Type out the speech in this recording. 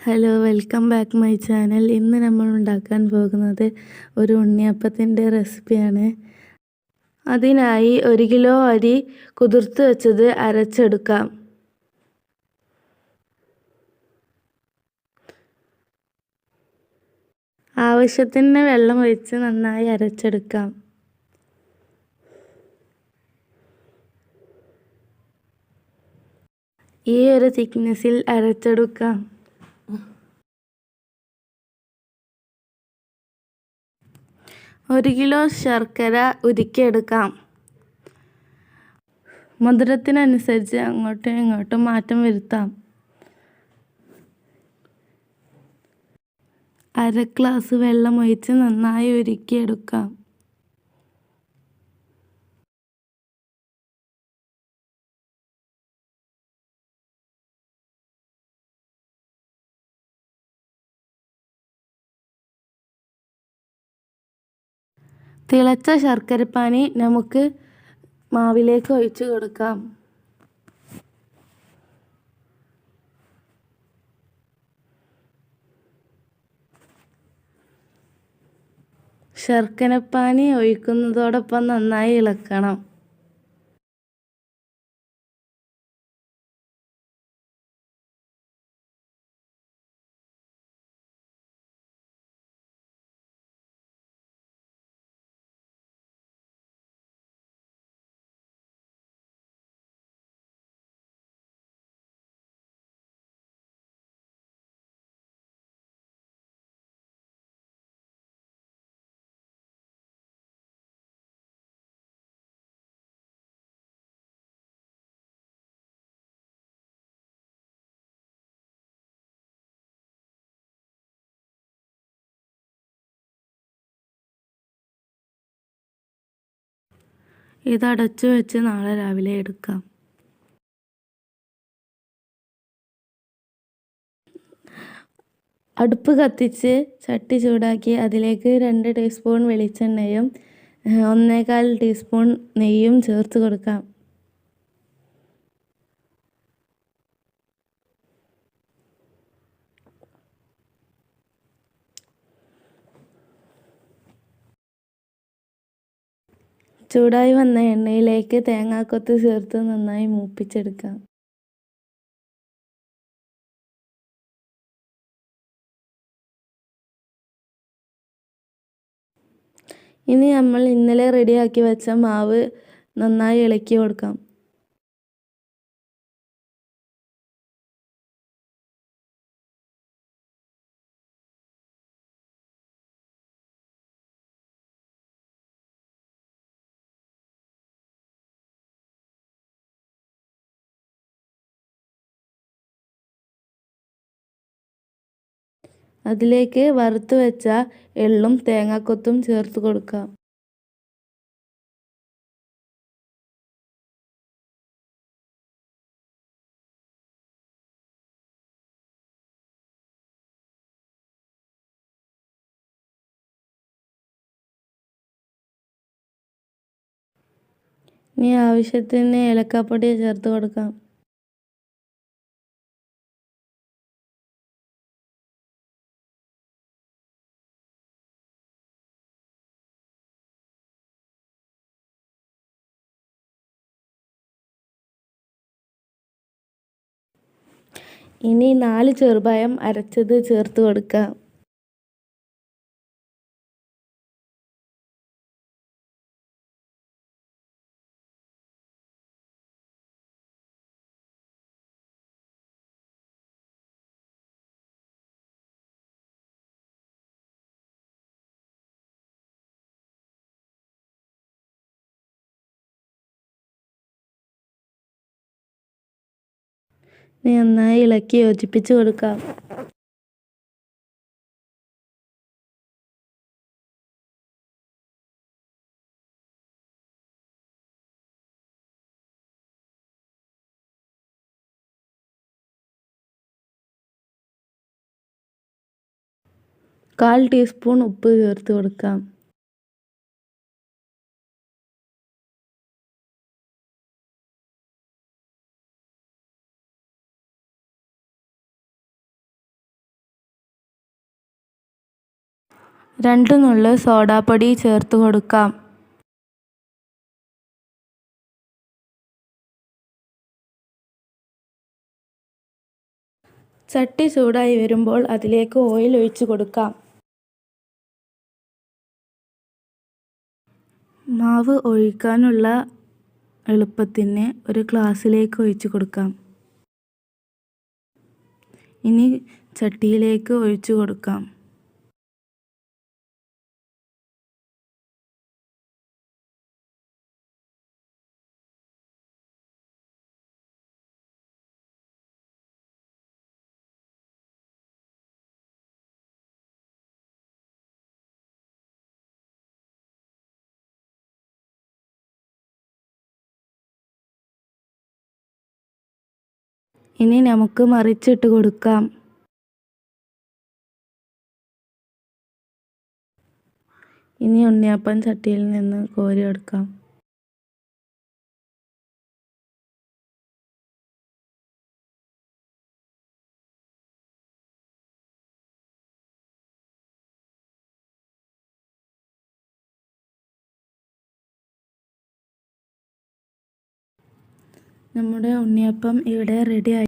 Hello welcome back my channel ഇന്ന് നമ്മൾ ഉണ്ടാക്കാൻ പോകുന്നത് ഒരു ഉണ്ണിയപ്പത്തിന്റെ റെസിപ്പിയാണ് അതിനായി ഒരു കിലോ അരി കുതിർത്ത് വെച്ചത് അരച്ചെടുക്കാം. ആവശ്യത്തിന് വെള്ളം ഒഴിച്ച് നന്നായി അരച്ചെടുക്കാം. ഈ ഒരു തിക്നെസ്സിൽ അരച്ചെടുക്കാം. ഒരു കിലോ ശർക്കര ഉരുക്കിയെടുക്കാം. മധുരത്തിനനുസരിച്ച് അങ്ങോട്ടും ഇങ്ങോട്ടും മാറ്റം വരുത്താം. അര ഗ്ലാസ് വെള്ളം ഒഴിച്ച് നന്നായി ഉരുക്കിയെടുക്കാം. തിളച്ച ശർക്കരപ്പാനി നമുക്ക് മാവിലേക്ക് ഒഴിച്ചു കൊടുക്കാം. ശർക്കരപ്പാനി ഒഴിക്കുന്നതോടൊപ്പം നന്നായി ഇളക്കണം. ഇത് അടച്ചു വെച്ച് നാളെ രാവിലെ എടുക്കാം. അടുപ്പ് കത്തിച്ച് ചട്ടി ചൂടാക്കി അതിലേക്ക് രണ്ട് ടീസ്പൂൺ വെളിച്ചെണ്ണയും ഒന്നേകാൽ ടീസ്പൂൺ നെയ്യും ചേർത്ത് കൊടുക്കാം. ചൂടായി വന്ന എണ്ണയിലേക്ക് തേങ്ങാക്കൊത്ത് ചേർത്ത് നന്നായി മൂപ്പിച്ചെടുക്കാം. ഇനി നമ്മൾ ഇന്നലെ റെഡിയാക്കി വെച്ച മാവ് നന്നായി ഇളക്കി കൊടുക്കാം. അതിലേക്ക് വറുത്ത് വെച്ച എള്ളും തേങ്ങാക്കൊത്തും ചേർത്ത് കൊടുക്കാം. ഇനി ആവശ്യത്തിന് ഏലക്കാപ്പൊടി ചേർത്ത് കൊടുക്കാം. ഇനി നാല് ചെറുപഴം അരച്ചത് ചേർത്ത് കൊടുക്കാം. നന്നായി ഇളക്കി യോജിപ്പിച്ച് കൊടുക്കാം. കാൽ ടീസ്പൂൺ ഉപ്പ് ചേർത്ത് കൊടുക്കാം. രണ്ട് നുള്ള് സോഡാപ്പൊടി ചേർത്ത് കൊടുക്കാം. ചട്ടി ചൂടായി വരുമ്പോൾ അതിലേക്ക് ഓയിൽ ഒഴിച്ചു കൊടുക്കാം. മാവ് ഒഴിക്കാനുള്ള എളുപ്പത്തിന് ഒരു ഗ്ലാസ്സിലേക്ക് ഒഴിച്ചു കൊടുക്കാം. ഇനി ചട്ടിയിലേക്ക് ഒഴിച്ചു കൊടുക്കാം. ഇനി നമുക്ക് മറിച്ചിട്ട് കൊടുക്കാം. ഇനി ഉണ്ണിയപ്പം ചട്ടിയിൽ നിന്ന് കോരിയെടുക്കാം നമ്മുടെ ഉണ്ണിയപ്പം ഇവിടെ റെഡി ആയി